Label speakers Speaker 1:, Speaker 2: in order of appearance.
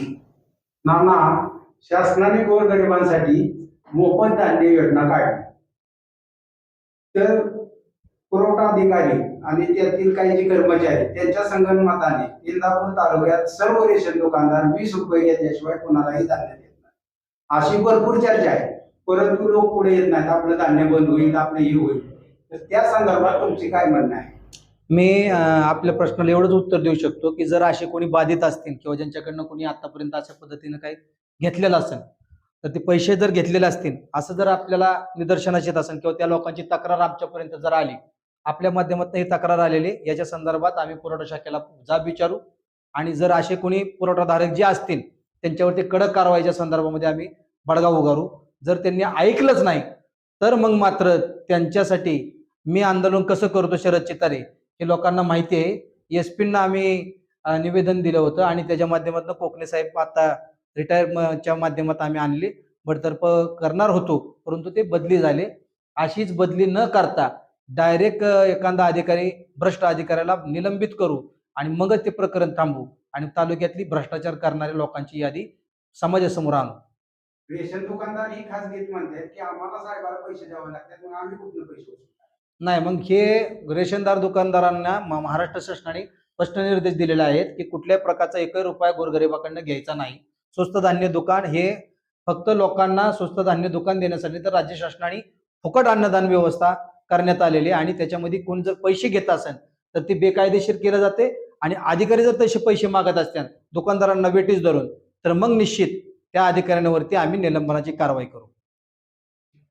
Speaker 1: नाना शासनाने गोरगरिबांसाठी मोफत धान्य योजना काढली. तर पुरवठा अधिकारी आणि त्यातील काही जे कर्मचारी त्यांच्या संगणमताने इंदापूर तालुक्यात सर्व रेशन दुकानदार वीस रुपये घेतल्याशिवाय कोणालाही धान्य देत नाही अशी भरपूर चर्चा आहे. परंतु लोक पुढे येत नाहीत. आपलं धान्य बंद होईल आपलं हे होईल. तर त्या संदर्भात तुमची काय म्हणणं आहे?
Speaker 2: मी आपल्या प्रश्नाला एवढंच उत्तर देऊ शकतो की जर असे कोणी बाधित असतील किंवा ज्यांच्याकडनं कोणी आतापर्यंत अशा पद्धतीनं काही घेतलेलं असेल तर ते पैसे जर घेतलेले असतील असं जर आपल्याला निदर्शनास येत असेल किंवा त्या लोकांची तक्रार आमच्यापर्यंत जर आली आपल्या माध्यमातून ही तक्रार आलेली याच्या संदर्भात आम्ही पुरवठा शाखेला जाब विचारू आणि जर असे कोणी पुरवठाधारक जे असतील त्यांच्यावरती कडक कारवाईच्या संदर्भामध्ये आम्ही बडगाव उगारू जर त्यांनी ऐकलंच नाही तर मग मात्र त्यांच्यासाठी मी आंदोलन कसं करतो शरद चितारे? हे लोकांना माहिती आहे. एस पींना आम्ही निवेदन दिलं होतं आणि त्याच्या माध्यमातून कोकणे साहेब आता रिटायरच्या माध्यमात आम्ही आणली. बडतर्फ करणार होतो परंतु ते बदली झाले. अशीच बदली न करता डायरेक्ट एखादा अधिकारी भ्रष्ट अधिकाऱ्याला निलंबित करू आणि मगच ते प्रकरण थांबू आणि तालुक्यातली भ्रष्टाचार करणाऱ्या लोकांची यादी समाजासमोर आणू.
Speaker 1: रेशन दुकानदार ही खास घेत म्हणतात की आम्हाला साहेबाला पैसे द्यावे लागतात मग आम्ही कुठून पैसे
Speaker 2: नाही मग हे रेशनदार दुकानदारांना म- महाराष्ट्र शासनाने स्पष्ट निर्देश दिलेले आहेत की कुठल्याही प्रकारचा एकही रुपया गोरगरिबाकडनं घ्यायचा नाही. स्वस्त धान्य दुकान हे फक्त लोकांना स्वस्त धान्य दुकान देण्यासाठी तर राज्य शासनाने फुकट अन्नदान व्यवस्था करण्यात आलेली आहे आणि त्याच्यामध्ये कोण जर पैसे घेत असेल तर ते बेकायदेशीर केलं जाते आणि अधिकारी जर तसे पैसे मागत असतील दुकानदारांना वेटीस धरून तर मग निश्चित त्या अधिकाऱ्यांवरती आम्ही निलंबनाची कारवाई करू.